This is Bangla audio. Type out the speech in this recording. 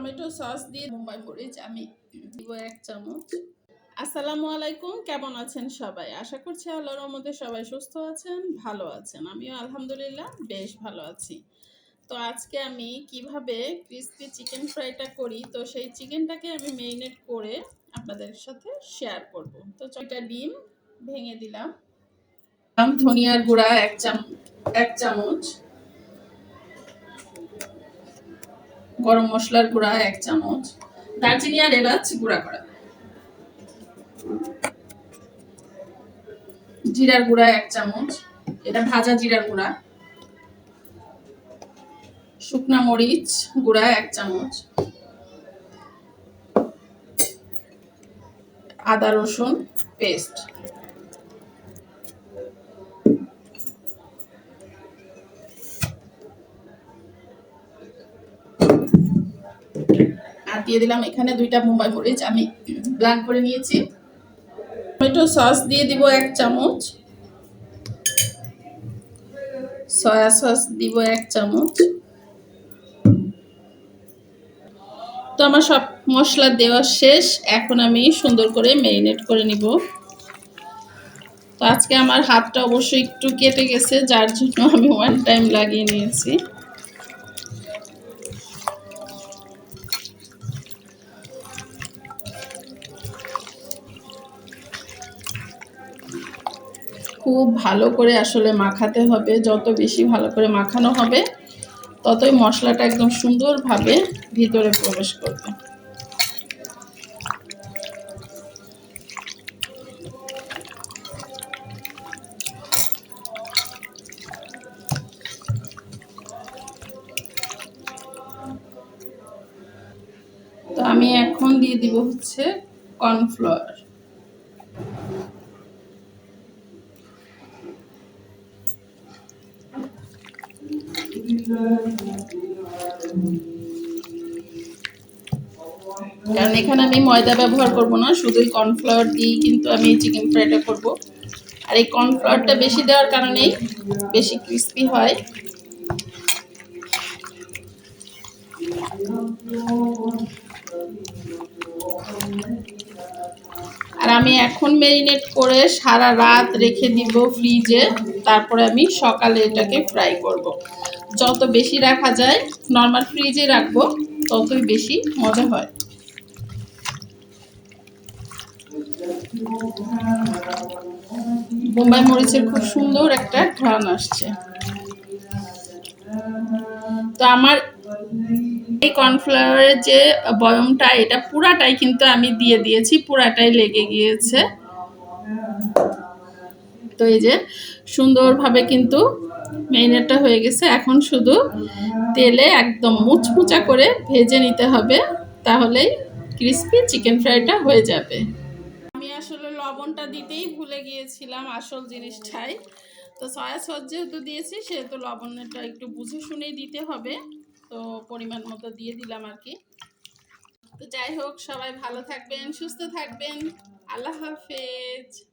টমেটো সস দিয়ে মুম্বাই মরিচ আমি দিব এক চামচ। আসসালামু আলাইকুম, কেমন আছেন সবাই? আশা করছি আল্লাহর মধ্যে সবাই সুস্থ আছেন, ভালো আছেন। আমিও আলহামদুলিল্লাহ বেশ ভালো আছি। তো আজকে আমি কীভাবে ক্রিস্পি চিকেন ফ্রাইটা করি, তো সেই চিকেনটাকে আমি মেরিনেট করে আপনাদের সাথে শেয়ার করব। তো ছয়টা ডিম ভেঙে দিলাম। ধনিয়ার গুঁড়া এক চাম, এক চামচ। গরম মশলার গুঁড়া এক চামচ, দারচিনি আর এলাচ গুঁড়া করা। জিরার গুঁড়া এক চামচ, এটা ভাজা জিরার গুঁড়া। শুকনা মরিচ গুঁড়া এক চামচ। আদা রসুন পেস্ট। দিয়ে দিলাম। এখানে দুইটা মুম্বাই মরিচ আমি ব্লান্ড করে নিয়েছি। টমেটো সস দিয়ে দিব এক চামচ। সয়া সস দিব এক চামচ। তো আমার সব মশলা দেওয়া শেষ। এখন আমি সুন্দর করে ম্যারিনেট করে নিব। তো আজকে আমার হাতটা অবশ্যই একটু কেটে গেছে, যার জন্য আমি ওয়ান টাইম লাগিয়ে নিয়েছি। খুব ভালো করে আসলে মাখাতে হবে। যত বেশি ভালো করে মাখানো হবে, ততই মশলাটা একদম সুন্দরভাবে ভিতরে প্রবেশ করবে। তো আমি এখন দিয়ে দিব হচ্ছে কর্নফ্লাওয়ার। কারণ এখানে আমি ময়দা ব্যবহার করব না শুধুই কর্নফ্লাওয়ার দিয়েই কিন্তু আমি চিকেন ফ্রাইটা করব। আর এই কর্নফ্লাওয়ারটা বেশি দেওয়ার কারণেই বেশি ক্রিস্পি হয়। আর আমি এখন ম্যারিনেট করে সারা রাত রেখে দিব ফ্রিজে তারপরে আমি সকালে এটাকে ফ্রাই করব। যত বেশি রাখা যায় নর্মাল ফ্রিজে রাখব, ততই বেশি মজা হয়। বোম্বাই মরিচের খুব সুন্দর একটা ঘ্রাণ আসছে। তো আমার এই কর্নফ্লাওয়ারের যে বয়মটা এটা পুরাটাই কিন্তু আমি দিয়ে দিয়েছি, পুরাটাই লেগে গিয়েছে। তো এই যে সুন্দরভাবে কিন্তু মেরিনেটটা হয়ে গেছে। এখন শুধু তেলে একদম মুচমুচা করে ভেজে নিতে হবে, তাহলেই ক্রিস্পি চিকেন ফ্রাইটা হয়ে যাবে। আমি আসলে লবণটা দিতেই ভুলে গিয়েছিলাম আসল জিনিসটাই। তো সয়া সস যেহেতু দিয়েছি, সেহেতু লবণটা একটু বুঝে শুনেই দিতে হবে। তো পরিমাণ মতো দিয়ে দিলাম আর কি। তো যাই হোক, সবাই ভালো থাকবেন, সুস্থ থাকবেন। আল্লাহ হাফেজ।